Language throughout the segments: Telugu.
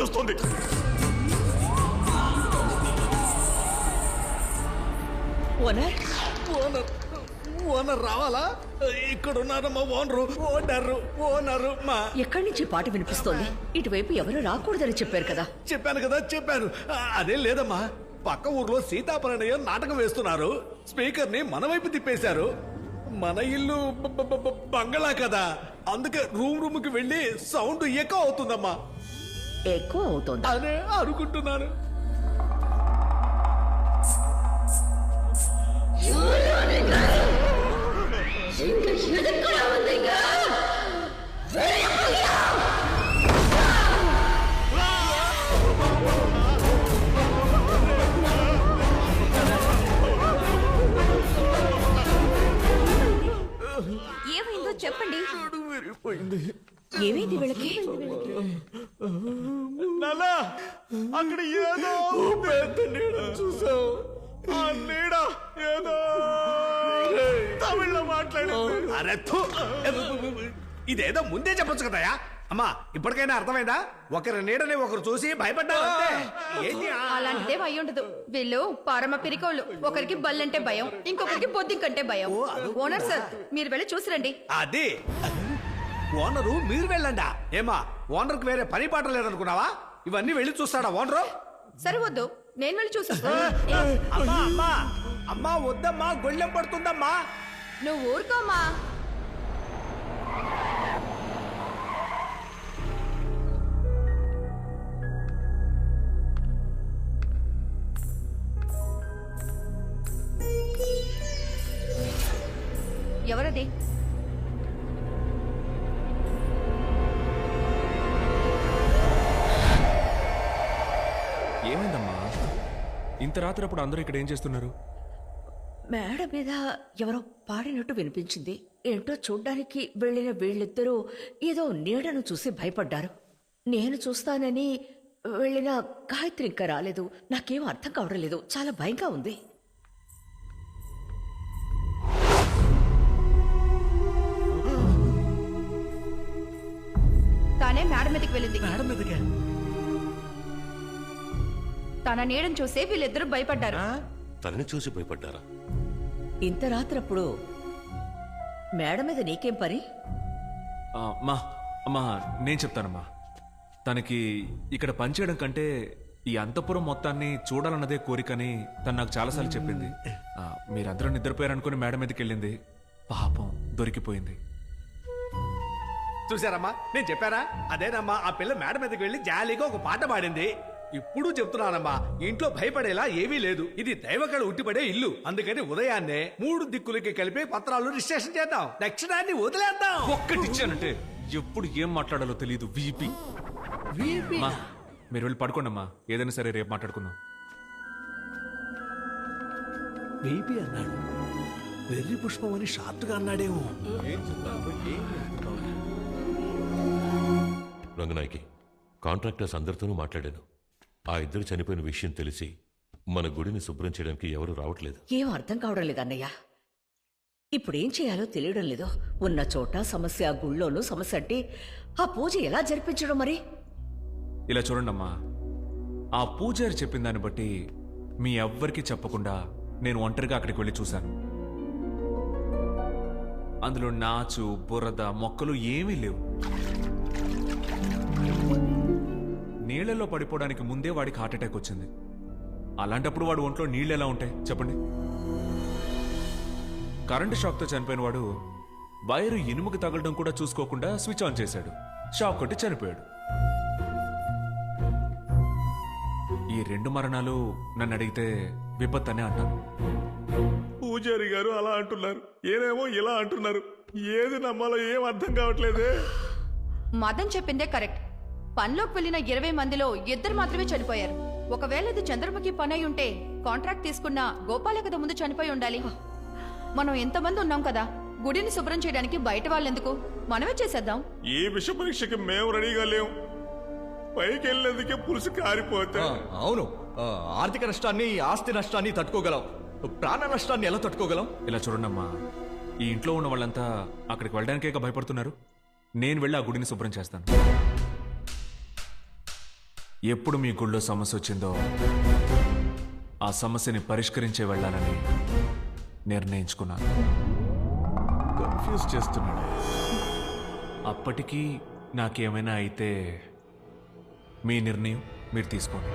నుంచి వస్తుంది ఓనర్? ఓనర్ ఓనర్ రావాలా? ఇక్కడ ఉన్నారమ్మా ఓనరు ఓనరు ఓనరు మా. ఎక్కడి నుంచి పాట వినిపిస్తోంది? ఇటువైపు ఎవరు రాకూడదని చెప్పారు కదా. చెప్పాను కదా చెప్పాను ఆ, అదేం లేదమ్మా. పక్క ఊర్లో సీతాపరణయం నాటకం వేస్తున్నారు. స్పీకర్ని మన వైపు తిప్పేశారు. మన ఇల్లు బంగళా కదా. అందుకే రూమ్ రూమ్కి వెళ్ళి సౌండ్ ఎక్కువ అవుతుందమ్మా. ఎక్కువ అవుతుంది. అదే అనుకుంటున్నాను. నల్లా అక్కడ ఏదో పెద్ద నీడ చూసావు ఆ నీడ ఏదో. తమిళ్ళో మాట్లాడింది. అరే థు! ఇదేదో ముందే చెప్పొచ్చు కదయా అమ్మా ఇప్పటికైనా అర్థమైందా? ఒకరి నీడని ఒకరు చూసి భయపడ్డారు అంతే. ఏంటి ఆ- అలాంటిదేం అయి ఉండదు. వీళ్ళు పరమ పిరికోళ్ళు. ఒకరికి బల్లంటే భయం ఇంకొకరికి బొద్దింకంటే భయం. ఓనర్ సార్ మీరు వెళ్ళి చూసిరండి. అది. ఓనరు మీరు వెళ్ళండా. ఏమా ఓనర్కి వేరే పని పాట లేదనుకున్నావా? ఇవన్నీ వెళ్ళి చూస్తాడా ఓనరు? సరే వద్దు. నేను వెళ్ళి చూసి అమ్మా అమ్మా అమ్మా వద్దమ్మా గొళ్ళెం పడుతుందమ్మా. నువ్వు ఊరుకోమా ఎవరది? ఇంత రాత్రి అప్పుడు అందరూ ఇక్కడ ఏం చేస్తున్నారు? మేడ మీద ఎవరో పాడినట్టు వినిపించింది. ఏంటో చూడ్డానికి వెళ్ళిన వీళ్ళిద్దరూ ఏదో నీడను చూసి భయపడ్డారు. నేను చూస్తానని వెళ్ళిన గాయత్రి ఇంకా రాలేదు. నాకేం అర్థం కావడం లేదు చాలా భయంగా ఉంది. తానే మేడ మీదకి వెళ్ళింది. మేడం మీదకే తన నీడని చూసే వీళ్ళిద్దరూ భయపడ్డారు. తనని చూసి భయపడ్డారా? ఇంత రాత్రప్పుడు మేడ మీద నీకేం పని? ఆ, మా అమ్మా నేను చెప్తానమ్మా. తనకి ఇక్కడ పనిచేయడం కంటే ఈ అంతపురం మొత్తాన్ని చూడాలన్నదే కోరికని తను నాకు చాలాసార్లు చెప్పింది. ఆ, మీరందరూ నిద్రపోయారనుకుని మేడ మీదకి వెళ్ళింది పాపం దొరికిపోయింది. చూసారమ్మా నేను చెప్పారా అదేనమ్మా ఆ పిల్ల మేడ మీదకి వెళ్ళి జాలీగా ఒక పాట పాడింది. ఇప్పుడు చెప్తున్నానమ్మా ఇంట్లో భయపడేలా ఏమీ లేదు. ఇది దైవకళ ఉట్టిపడే ఇల్లు. అందుకని ఉదయాన్నే మూడు దిక్కులకి కలిపి పత్రాలు రిజిస్ట్రేషన్ చేద్దాం. దక్షిణాన్ని వదిలేద్దాం. ఒక్కటిచ్చానంటే ఎప్పుడు ఏం మాట్లాడాలో తెలియదు వీపీ. మా మీరు వెళ్ళి పడుకోండమ్మా. ఏదైనా సరే రేపు మాట్లాడుకుందాం. బేబీ అన్నాడు. వెర్రి పుష్పం అని షార్ట్గా అన్నాడేమో. రంగనాయకి కాంట్రాక్టర్స్ అందరితోనూ మాట్లాడాను. ఆ ఇద్దరు చనిపోయిన విషయం తెలిసి మన గుడిని శుభ్రం చేయడానికి ఎవరు రావట్లేదు. ఏం అర్థం కావడం లేదు అన్నయ్య. ఇప్పుడేం చేయాలో తెలియడం లేదు. ఉన్న చోట సమస్య గుళ్ళోనూ సమస్య అంటే ఆ పూజ ఎలా జరిపించడం మరి? ఇలా చూడండమ్మా. ఆ పూజారి చెప్పిన దాన్ని బట్టి మీ ఎవ్వరికీ చెప్పకుండా నేను ఒంటరిగా అక్కడికి వెళ్ళి చూశాను. అందులో నాచు బురద మొక్కలు ఏమీ లేవు. నీళ్ళలో పడిపోవడానికి ముందే వాడికి హార్ట్ అటాక్ వచ్చింది. అలాంటప్పుడు వాడు ఒంట్లో నీళ్ళు ఎలా ఉంటాయి? చెప్పండి. కరెంటు షాక్తో చనిపోయిన వాడు వైరు ఇనుముకి తగలడం కూడా చూసుకోకుండా స్విచ్ ఆన్ చేశాడు. షాక్ కొట్టి చనిపోయాడు. ఈ రెండు మరణాలు నన్ను అడిగితే విపత్తనే అంటాను పూజారి గారు అలా అంటున్నారు. ఏనేమో ఇలా అంటున్నారు. ఏది నమ్మాలో ఏం అర్థం కావట్లేదే? మదన్ చెప్పిందే కరెక్ట్. పనిలోకి వెళ్ళిన ఇరవై మందిలో ఇద్దరు మాత్రమే చనిపోయారు. ఒకవేళ ఇది చంద్రముఖి పని అయి ఉంటే కాంట్రాక్ట్ తీసుకున్న గోపాలే కదా ముందు చనిపోయి ఉండాలి. మనం ఎంతమంది ఉన్నాం కదా గుడిని శుభ్రం చేయడానికి బయట వాళ్ళెందుకు? మనమే చేసేద్దాం. ఈ విష పరీక్షకి మేము రెడీగా లేవు పైకి వెళ్ళేందుకే పులుసు కారిపోతే. అవును. ఆ, ఆర్థిక నష్టాన్ని ఆస్తి నష్టాన్ని తట్టుకోగలం. ప్రాణ నష్టాన్ని ఎలా తట్టుకోగలం? ఇలా చూడండమ్మా ఈ ఇంట్లో ఉన్న వాళ్ళంతా అక్కడికి వెళ్ళడానికే భయపడుతున్నారు. నేను వెళ్ళి ఆ గుడిని శుభ్రం చేస్తాను. ఎప్పుడు మీ గుళ్ళో సమస్య వచ్చిందో ఆ సమస్యని పరిష్కరించే వెళ్ళాలని నిర్ణయించుకున్నాను. కన్ఫ్యూజ్ చేస్తున్నాడు. అప్పటికీ నాకేమైనా అయితే మీ నిర్ణయం మీరు తీసుకోండి.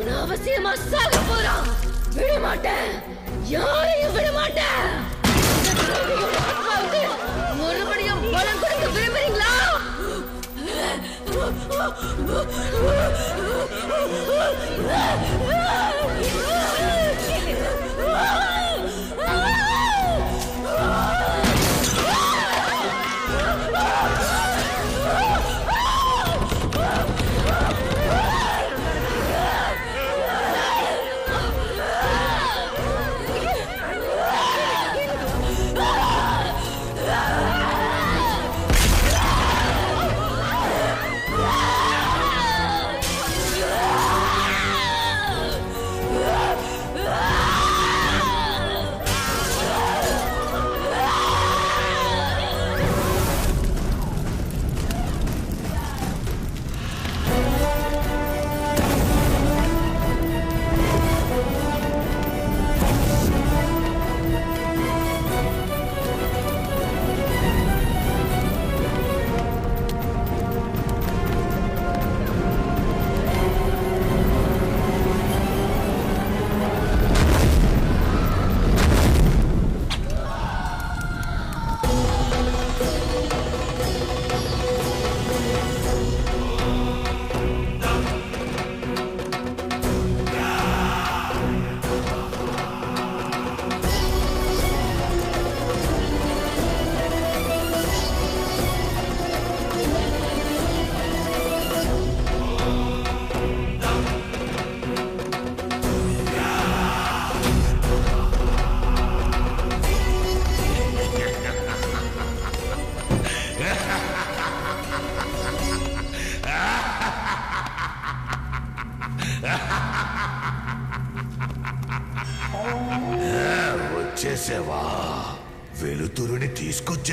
அனாவசியமா சாக போறான். விடமாட்டேன். யாரையும் விடமாட்டேன். மறுபடியும் பலம் கொடுக்க விரும்புறீங்களா? Ah!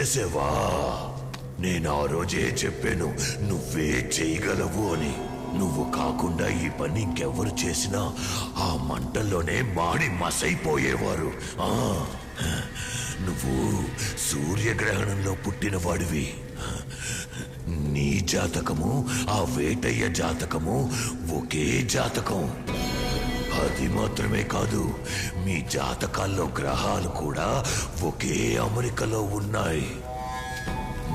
చేసేవా? నేను ఆ రోజే చెప్పాను నువ్వే చేయగలవు అని. నువ్వు కాకుండా ఈ పని ఇంకెవరు చేసినా ఆ మంటల్లోనే మాడి మసైపోయేవారు. నువ్వు సూర్యగ్రహణంలో పుట్టిన వాడివి నీ జాతకము ఆ వేటయ్య జాతకము ఒకే జాతకం. అది మాత్రమే కాదు మీ జాతకాల్లో గ్రహాలు కూడా ఒకే అమరికలో ఉన్నాయి.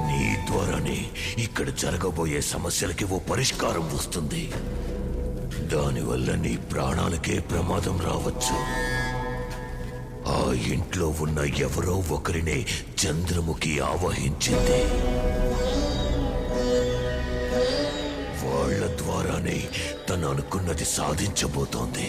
నీ ద్వారానే ఇక్కడ జరగబోయే సమస్యలకి ఓ పరిష్కారం వస్తుంది. దానివల్ల నీ ప్రాణాలకే ప్రమాదం రావచ్చు. ఆ ఇంట్లో ఉన్న ఎవరో ఒకరినే చంద్రముఖి ఆవహించింది. వాళ్ళ ద్వారానే తను అనుకున్నది సాధించబోతోంది.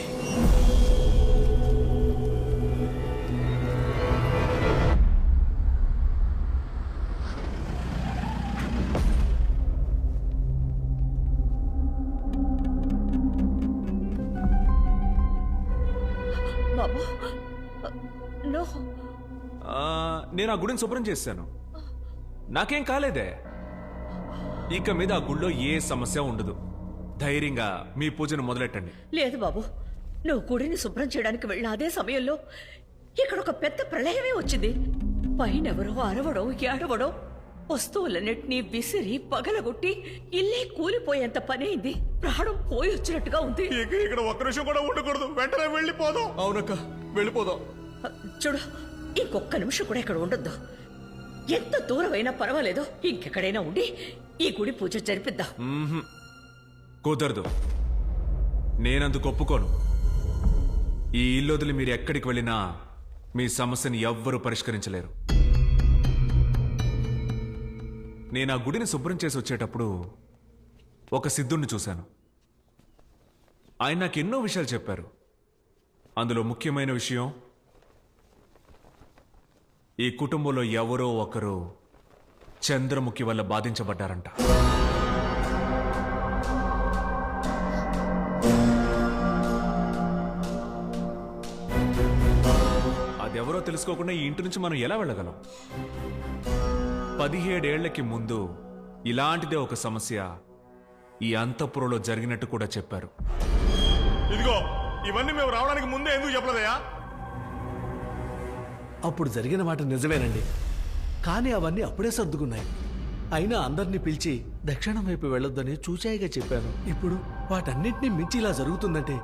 నేను ఆ గుడిని శుభ్రం చేశాను. నాకేం కాలేదే? ఇక మీద ఆ గుళ్ళో ఏ సమస్య ఉండదు. ధైర్యంగా మీ పూజను మొదలెట్టండి. లేదు బాబు. నువ్వు గుడిని శుభ్రం చేయడానికి వెళ్ళిన అదే సమయంలో ఇక్కడ ఒక పెద్ద ప్రళయమే వచ్చింది. పైనెవరో అరవడం ఏడవడం వస్తువులన్నిటినీ విసిరి పగలగొట్టి ఇల్లే కూలిపోయేంత పనైంది. ప్రాణం పోయి వచ్చినట్టుగా ఉంది. ఇక్కడ ఒక్క నిమిషం కూడా ఉండకూడదు. వెంటనే వెళ్ళిపోదాం. అవునక్క వెళ్ళిపోదాం. చూడు ఇంకొక్క నిమిషం కూడా ఇక్కడ ఉండొద్దు. ఎంత దూరం అయినా పర్వాలేదు. ఇంకెక్కడైనా ఉండి ఈ గుడి పూజ జరిపిద్దాం. కుదరదు. నేనందుకు ఒప్పుకోను. ఈ ఇల్లు వదిలి మీరు ఎక్కడికి వెళ్ళినా మీ సమస్యని ఎవ్వరూ పరిష్కరించలేరు. నేను ఆ గుడిని శుభ్రం చేసి వచ్చేటప్పుడు ఒక సిద్ధుణ్ణి చూశాను. ఆయన నాకు ఎన్నో విషయాలు చెప్పారు. అందులో ముఖ్యమైన విషయం ఈ కుటుంబంలో ఎవరో ఒకరు చంద్రముఖి వల్ల బాధించబడ్డారంట. అదెవరో తెలుసుకోకుండా ఈ ఇంటి నుంచి మనం ఎలా వెళ్ళగలం? పదిహేడేళ్ళకి ముందు ఇలాంటిదే ఒక సమస్య ఈ అంతఃపురంలో జరిగినట్టు కూడా చెప్పారు. ఇదిగో ఇవన్నీ మేము రావడానికి ముందే ఎందుకు చెప్పలేదయ్యా? అప్పుడు జరిగిన మాట నిజమేనండి. కానీ అవన్నీ అప్పుడే సర్దుకున్నాయి. అయినా అందరినీ పిలిచి దక్షిణం వైపు వెళ్ళొద్దని చూచాయిగా చెప్పాను. ఇప్పుడు వాటన్నింటినీ మించి ఇలా జరుగుతుందంటే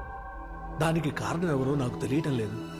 దానికి కారణం ఎవరో నాకు తెలియటం లేదు.